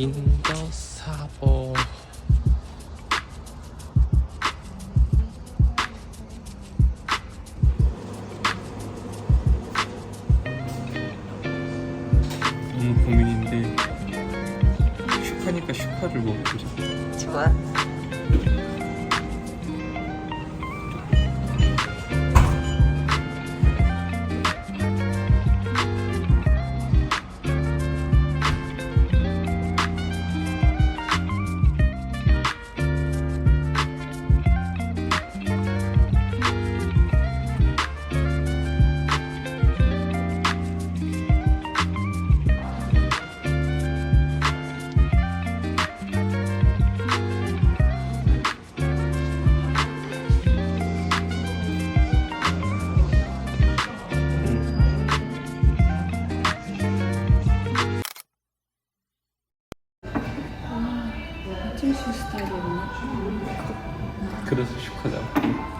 인더 사보 그래서 슈카잖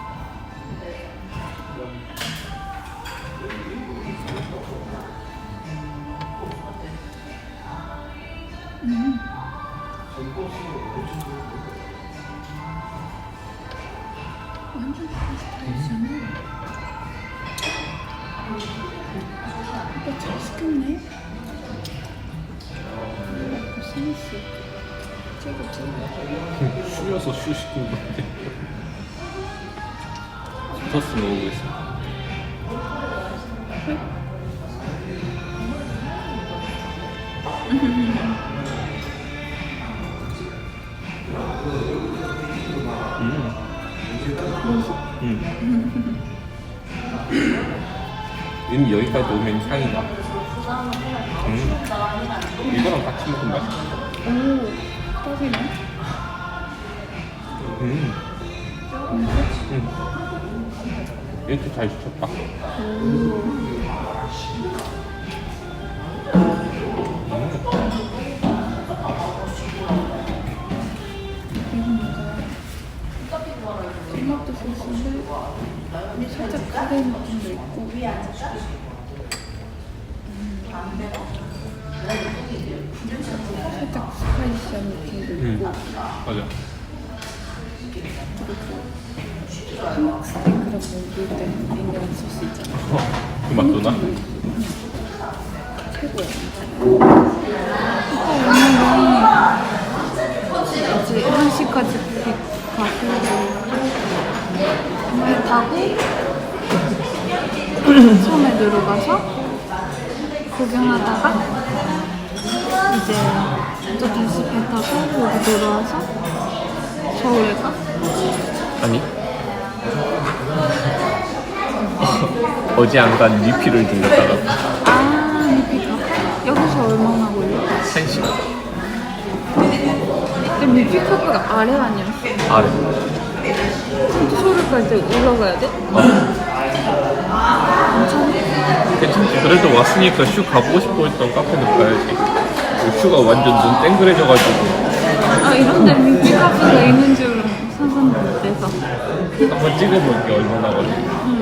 토스 먹어보겠어 음. 음. 이미 여기까지 오면 향이 나. 음. 이거랑 같이 먹으면 맛있겠다. 오, 떡이네. 이렇게 잘 시켰다. 이거 뭔가 토마토 소스인데 살짝 카레 느낌도 있고 살짝 스파이시한 느낌도 음. 있고 맞아. 그리고 이크랑 먹을 때 있는 소스 있잖아 어, 그 맛도 나? 최고야 이제 1시까지 가고 배 타고 섬에 들어가서 구경하다가 이제 또 다시 배 타고 여기 돌아와서 서울에 가? 아니. 어제 안간 리피를 들렸다가 아 미피가 여기서 얼마나 걸려? 한 시간 근데 미피카가 아래 아니었어? 아래. 서울까지 올라가야 돼? 괜찮지. 그래도 왔으니까 슈 가보고 싶어 했던 카페는 가야지. 슈가 완전 눈 땡그레져가지고 아 이런데 미피카가 있는 줄은 상상도 못해서 한번 찍어볼게 얼마나 걸리지.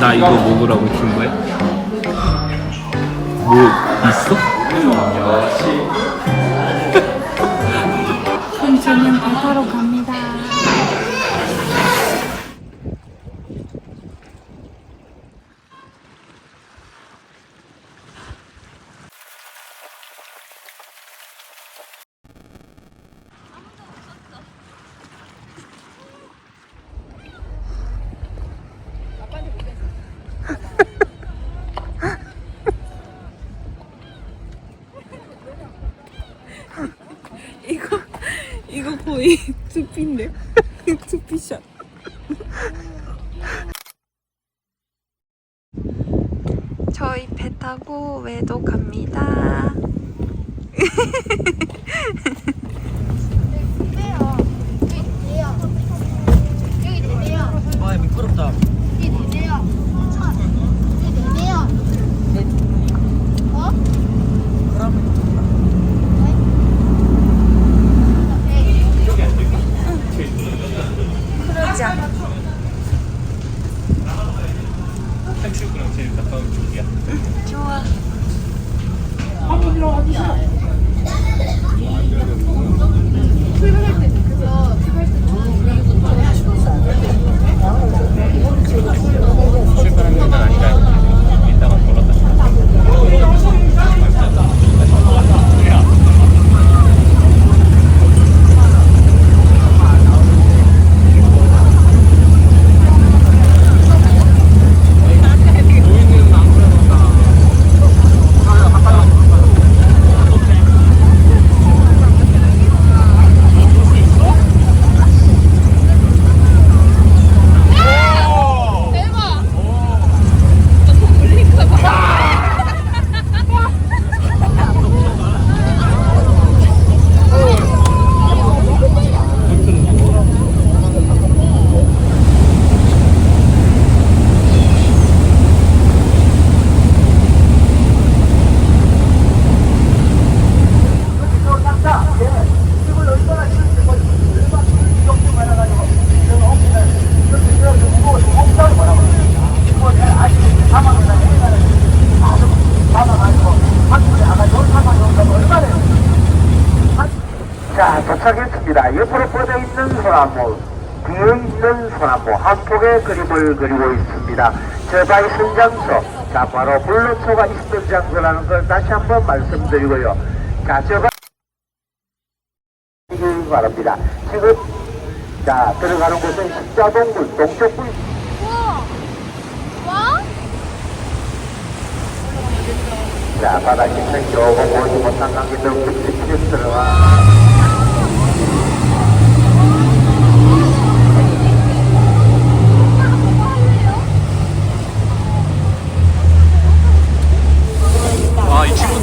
나 이거 먹으라고 준 거야? 뭐 있어? 이거 거의 소나무, 뒤에 있는 소나무, 한 폭의 그림을 그리고 있습니다. 저바위 선장소, 자, 바로 불로초가 있던 장소라는 걸 다시 한번 말씀드리고요. 자, 이길 바랍니다. 지금, 자, 들어가는 곳은 십자동굴, 동쪽구 자, 바닥에 조금 보지 못한 관계들 묵직히 들어가. 와,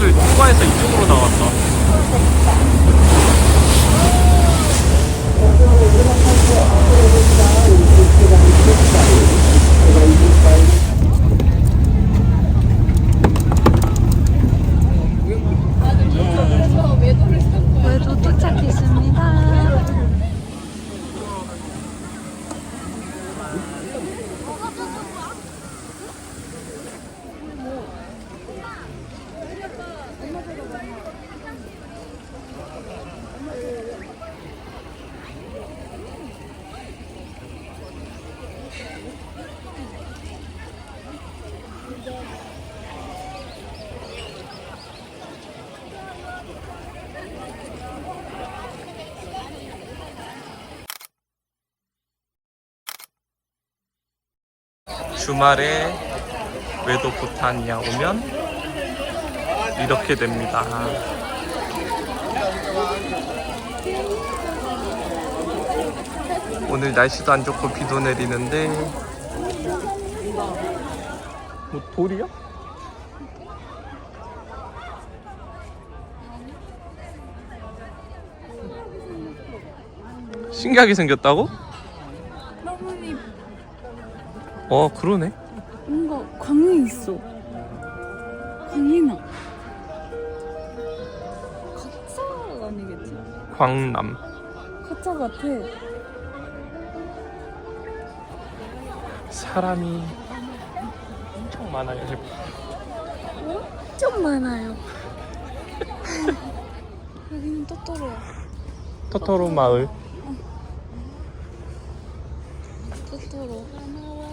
이 친구들 통과해서 이쪽으로 나왔다. 주말에 외도 부탄이야 오면 이렇게 됩니다. 오늘 날씨도 안 좋고 비도 내리는데 뭐 돌이야? 신기하게 생겼다고? 나뭇잎 어 그러네. 뭔가 광이 있어. 광이 나. 가짜가 아니겠지? 광남. 가짜 같아. 사람이 엄청 많아요. 지금. 좀 많아요. 여기는 토토로야. 토토로 마을. 토토로.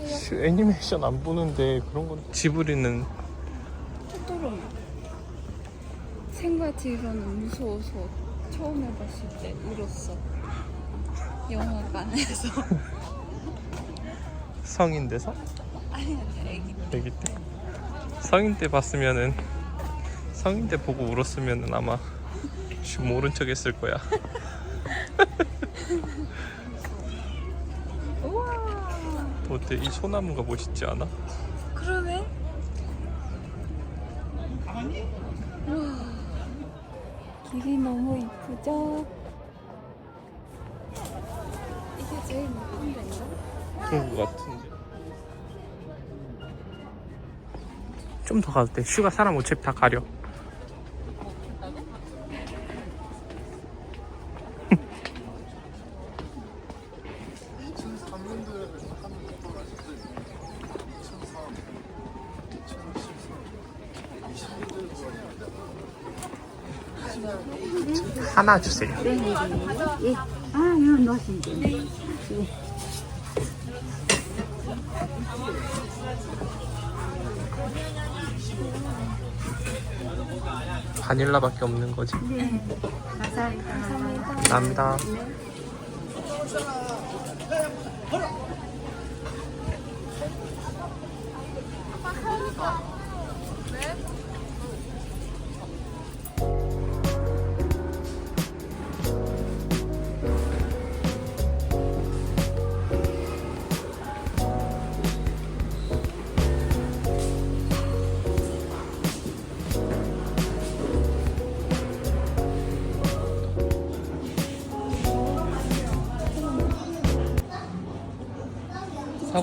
슈, 애니메이션 안 보는데 그런 건 지브리는 토토로. 생과지로는 무서워서 처음에 봤을 때 울었어. 영화관에서. 성인 돼서 아니 아니 애기. 애기 때 성인 때 봤으면은 성인 때 보고 울었으면은 아마 슈 모른 척 했을 거야. 우와. 어때? 이 소나무가 멋있지 않아? 그러네. 우와. 길이 너무 이쁘죠? 이게 제일 높은 데인가? 그런 거 같은데. 좀 더 가도 돼. 슈가 사람 어차피 다 가려. 하나 주세요. 아, 이건 넣으시면 바닐라밖에 없는 거지. 감사합니다. 감사합니다. 사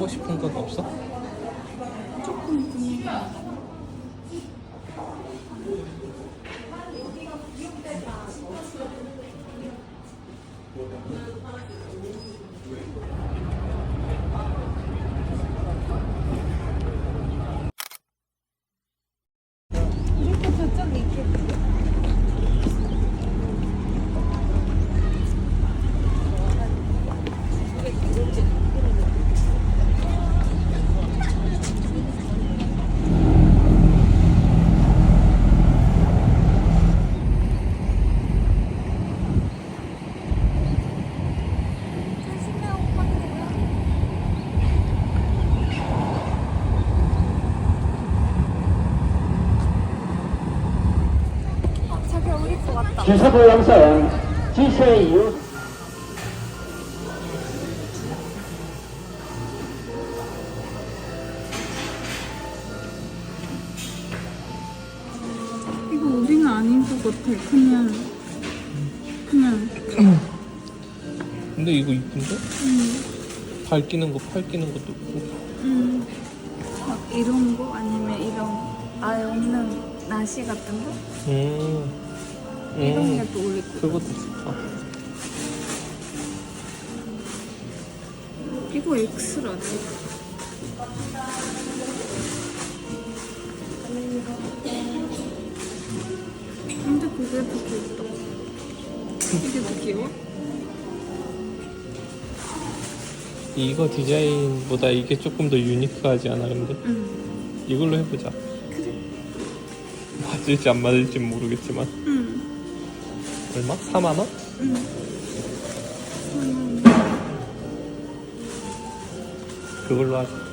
고 싶은 건 없어? 이렇게 저쪽에 있겠지? 조심해 오빠 어, 저기 기사도 영상 지세 이후 이거 우리는 아닌 것 같아 그냥 그냥 근데 이거 이쁜데? 음, 발 끼는 거, 팔 끼는 것도 있고. 음. 막 이런 거 아니면 이런 아예 없는 나시 같은 거 음. 이런 음. 게또 우리 거 그것도 좋다. 이거 X라지 근데 그게 더 귀엽다 이게 더 귀여워? 이거 디자인보다 이게 조금 더 유니크하지 않아, 근데? 응 이걸로 해보자. 그래 맞을지 안 맞을지 모르겠지만. 응 얼마? 4만 원? 응. 음. 그걸로 하자.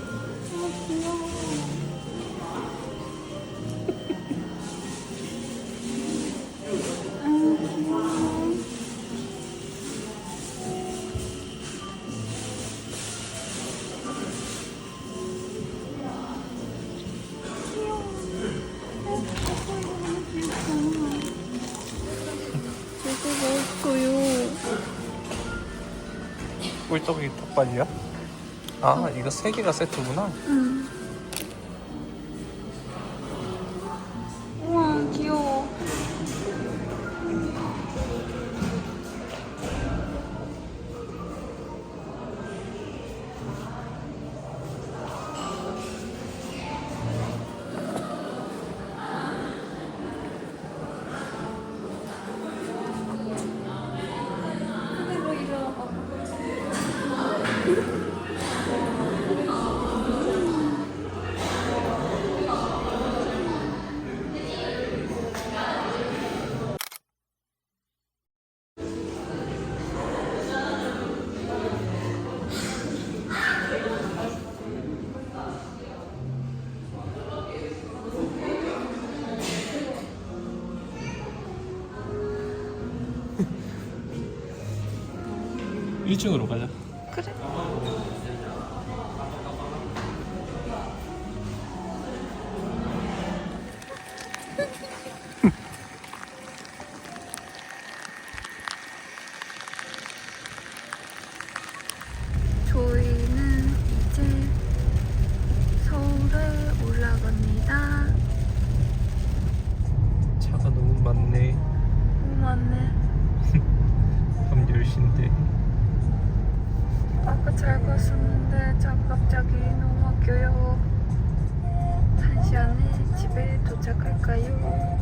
꿀떡이 턱발이야? 아, 이거 세 개가 세트구나. 응. 1층으로 가자. 그래. 갔었는데 저 갑자기 너무 아껴요. 한 시간에 집에 도착할까요?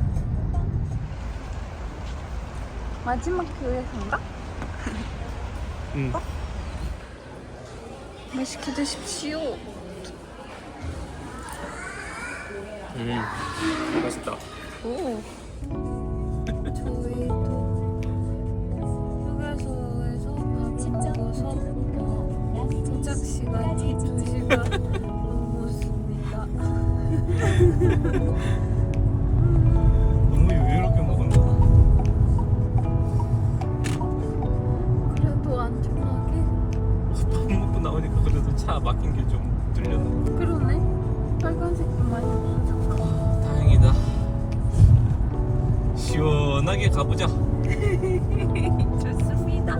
마지막 교회선가? 응. 맛있게 드십시오. 음. 맛있다. 오. 시원하게 가보자. 좋습니다.